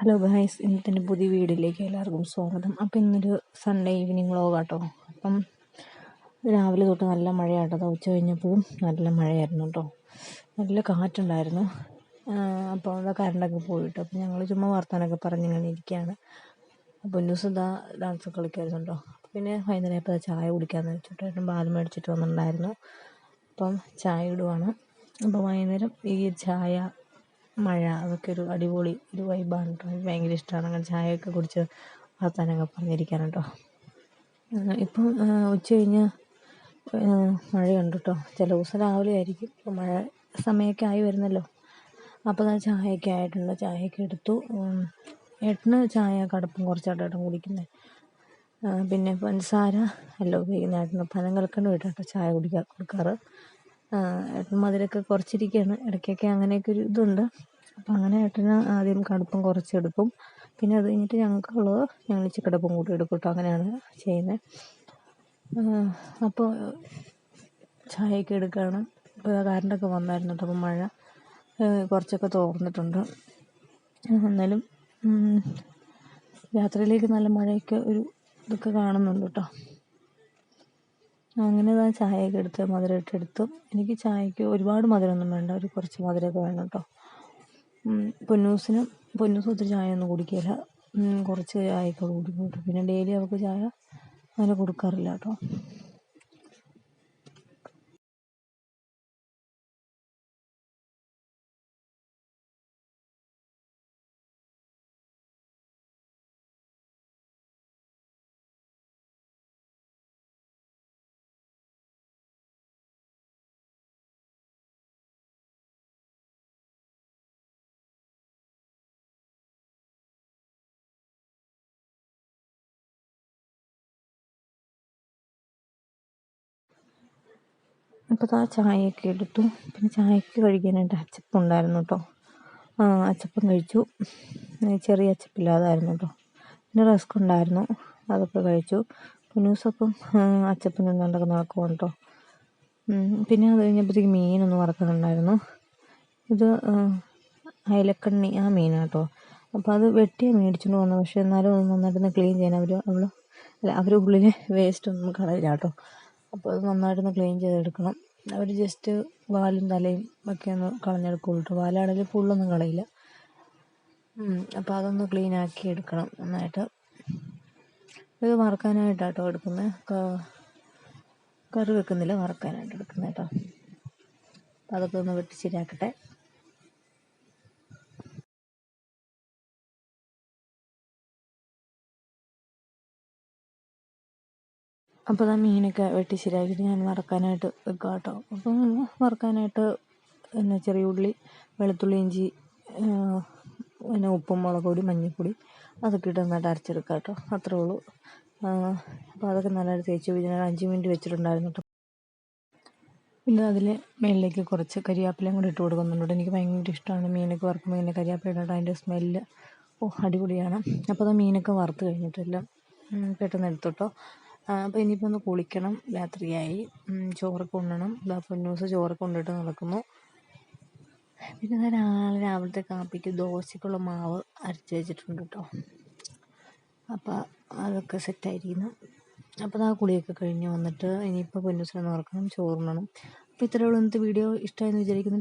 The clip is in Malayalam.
ഹലോ ഗായ്സ് ഇന്നത്തെ പുതിയ വീഡിയോയിലേക്ക് എല്ലാവർക്കും സ്വാഗതം. അപ്പം ഇന്നൊരു സൺഡേ ഈവനിങ് വ്ളോഗ് കേട്ടോ അപ്പം രാവിലെ തൊട്ട് നല്ല മഴയാട്ടോ. ഉച്ച കഴിഞ്ഞപ്പോഴും നല്ല മഴയായിരുന്നു കേട്ടോ നല്ല കാറ്റുണ്ടായിരുന്നു. അപ്പോൾ അവിടെ കറണ്ടൊക്കെ പോയിട്ട്. അപ്പം ഞങ്ങൾ ചുമ്മാ വർത്താനൊക്കെ പറഞ്ഞിങ്ങനെ ഇരിക്കുകയാണ് അപ്പോൾ ന്യൂസ് ഇതാ ഡാൻസ് കളിക്കായിരുന്നു കേട്ടോ പിന്നെ വൈകുന്നേരം ഇപ്പോൾ ചായ കുടിക്കാമെന്ന് വെച്ചിട്ട് ഏട്ടൻ പാൽ മേടിച്ചിട്ട് വന്നിട്ടുണ്ടായിരുന്നു. അപ്പം ചായ ഇടുവാണ്. അപ്പോൾ വൈകുന്നേരം ഈ ചായ മഴ അതൊക്കെ ഒരു അടിപൊളി ഒരു വൈബാണ് കേട്ടോ എനിക്ക് ഭയങ്കര ഇഷ്ടമാണ് അങ്ങനെ ചായയൊക്കെ കുടിച്ച് വർത്താനൊക്കെ പറഞ്ഞിരിക്കാൻ കേട്ടോ ഇപ്പം ഉച്ച കഴിഞ്ഞ് മഴയുണ്ട് കേട്ടോ ചില ദിവസം രാവിലെ ആയിരിക്കും. ഇപ്പം മഴ സമയമൊക്കെ ആയി വരുന്നല്ലോ. അപ്പോൾ ഞാൻ ചായയൊക്കെ ആയിട്ടുണ്ട്. ചായയൊക്കെ എടുത്തു. ഏട്ടന് ചായ കടുപ്പം കുറച്ചായിട്ട് കുടിക്കുന്നത് പിന്നെ പഞ്ചസാര എല്ലാം ഉപയോഗിക്കുന്ന ഏട്ടന് പനം കൽക്കണ്ട് വിട്ടിട്ട് ചായ കുടിക്കാൻ കൊടുക്കാറ്. ഏട്ടൻ മധുരമൊക്കെ കുറച്ചിരിക്കുകയാണ് ഇടയ്ക്കൊക്കെ അങ്ങനെയൊക്കെ ഒരു ഇതുണ്ട്. അപ്പം അങ്ങനെ ഏട്ടന് ആദ്യം കടുപ്പം കുറച്ചെടുക്കും. പിന്നെ അത് കഴിഞ്ഞിട്ട് ഞങ്ങൾക്കുള്ളത് ഞങ്ങൾ ഇച്ചിരി കൂട്ടി എടുക്കും കേട്ടോ. അങ്ങനെയാണ് ചെയ്യുന്നത്. അപ്പോൾ ചായയൊക്കെ എടുക്കുകയാണ് ഇപ്പോൾ കറണ്ടൊക്കെ വന്നായിരുന്നു കേട്ടോ. അപ്പം മഴ കുറച്ചൊക്കെ തോർന്നിട്ടുണ്ട്. എന്നാലും രാത്രിയിലേക്ക് നല്ല മഴയൊക്കെ ഒരു ഇതൊക്കെ കാണുന്നുണ്ട് കേട്ടോ. അങ്ങനെ ഞാൻ ചായയൊക്കെ എടുത്ത് മധുരമൊക്കെ എടുത്തു. എനിക്ക് ചായക്ക് ഒരുപാട് മധുരമൊന്നും വേണ്ട. ഒരു കുറച്ച് മധുരമൊക്കെ വേണം കേട്ടോ. പൊന്നൂസിന് പൊന്നൂസ് ഒത്തിരി ചായ ഒന്നും കുടിക്കില്ല കുറച്ച് ചായയൊക്കെ കുടിക്കും കേട്ടോ. പിന്നെ ഡെയിലി അവൾക്ക് ചായ അങ്ങനെ കൊടുക്കാറില്ല കേട്ടോ. അപ്പോൾ ആ ചായയൊക്കെ എടുത്തു. പിന്നെ ചായക്ക് കഴിക്കാനായിട്ട് അച്ചപ്പം ഉണ്ടായിരുന്നു കേട്ടോ അച്ചപ്പം കഴിച്ചു. ചെറിയ അച്ചപ്പില്ലാതായിരുന്നു കേട്ടോ പിന്നെ റസ്ക് ഉണ്ടായിരുന്നു. അതൊക്കെ കഴിച്ചു. പുന്നൂസപ്പം അച്ചപ്പം നിന്നുകൊണ്ടൊക്കെ നടക്കും കേട്ടോ പിന്നെ അത് കഴിഞ്ഞപ്പോഴത്തേക്ക് മീനൊന്ന് വറക്കുന്നുണ്ടായിരുന്നു ഇത് അയലക്കണ്ണി ആ മീനാണ് കേട്ടോ അപ്പോൾ അത് വെട്ടിയാണ് മേടിച്ചുകൊണ്ട് വന്നത് പക്ഷേ എന്നാലും ഒന്ന് നന്നായിട്ടൊന്ന് ക്ലീൻ ചെയ്യാൻ അവർ അവൾ അല്ല അവർ ഉള്ളിൽ വേസ്റ്റ് ഒന്നും കളയില്ല കേട്ടോ അപ്പോൾ അത് നന്നായിട്ടൊന്ന് ക്ലീൻ ചെയ്തെടുക്കണം. അവർ ജസ്റ്റ് വാലും തലയും ഒക്കെ ഒന്ന് കളഞ്ഞെടുക്കുള്ളൂ കേട്ടോ വാലാണെങ്കിൽ ഫുള്ളൊന്നും കളയില്ല അപ്പോൾ അതൊന്ന് ക്ലീൻ ആക്കി എടുക്കണം നന്നായിട്ട്. ഇത് മറക്കാനായിട്ടാട്ടോ എടുക്കുന്നത് കറി വെക്കുന്നില്ല മറക്കാനായിട്ട് എടുക്കുന്നത് കേട്ടോ അതൊക്കെ ഒന്ന് വെട്ടി ശരിയാക്കട്ടെ. അപ്പോൾ ആ മീനൊക്കെ വെട്ടി ശരിയാക്കിയിട്ട് ഞാൻ വറക്കാനായിട്ട് വെക്കാം കേട്ടോ അപ്പം വറക്കാനായിട്ട് പിന്നെ ചെറിയ ഉള്ളി വെളുത്തുള്ളി ഇഞ്ചി പിന്നെ ഉപ്പും മുളക് പൊടി മഞ്ഞൾപ്പൊടി അതൊക്കെ ഇട്ട് നന്നായിട്ട് അരച്ചെടുക്കുക കേട്ടോ അത്രേ ഉള്ളൂ. അപ്പോൾ അതൊക്കെ നല്ലതായിട്ട് തേച്ച് ഞാൻ അഞ്ച് മിനിറ്റ് വെച്ചിട്ടുണ്ടായിരുന്നു കേട്ടോ പിന്നെ അതിൽ മേളിലേക്ക് കുറച്ച് കരിയാപ്പിലയും കൂടി ഇട്ട് കൊടുക്കുന്നുണ്ട് എനിക്ക് ഭയങ്കര ഇഷ്ടമാണ് മീനൊക്കെ വറുക്കുമ്പോൾ ഇങ്ങനെ കരിയാപ്പില ഇട്ടിട്ട് അതിന്റെ സ്മെല്ല് ഓ അടിപൊളിയാണ്. അപ്പോൾ അത് മീനൊക്കെ വറുത്ത് കഴിഞ്ഞിട്ടെല്ലാം. പെട്ടെന്ന് എടുത്തോട്ടോ അപ്പോൾ ഇനിയിപ്പോൾ ഒന്ന് കുളിക്കണം. രാത്രിയായി. ചോറൊക്കെ ഉണ്ണണം. ഇതാ പൊന്നൂസ് ചോറൊക്കെ കൊണ്ടിട്ട് നടക്കുന്നു. പിന്നെ ഞാൻ രാവിലെ രാവിലത്തെ കാപ്പിക്ക് ദോശക്കുള്ള മാവ് അരച്ച് വെച്ചിട്ടുണ്ട് കേട്ടോ അപ്പോൾ അതൊക്കെ സെറ്റായിരിക്കുന്നു അപ്പോൾ ആ കുളിയൊക്കെ കഴിഞ്ഞ് വന്നിട്ട് ഇനിയിപ്പോൾ പൊന്നൂസിനെ നോക്കണം ചോറുണ്ണണം. അപ്പോൾ ഇത്രയുള്ള ഇന്നത്തെ വീഡിയോ. ഇഷ്ടമായെന്ന് വിചാരിക്കുന്നുണ്ട്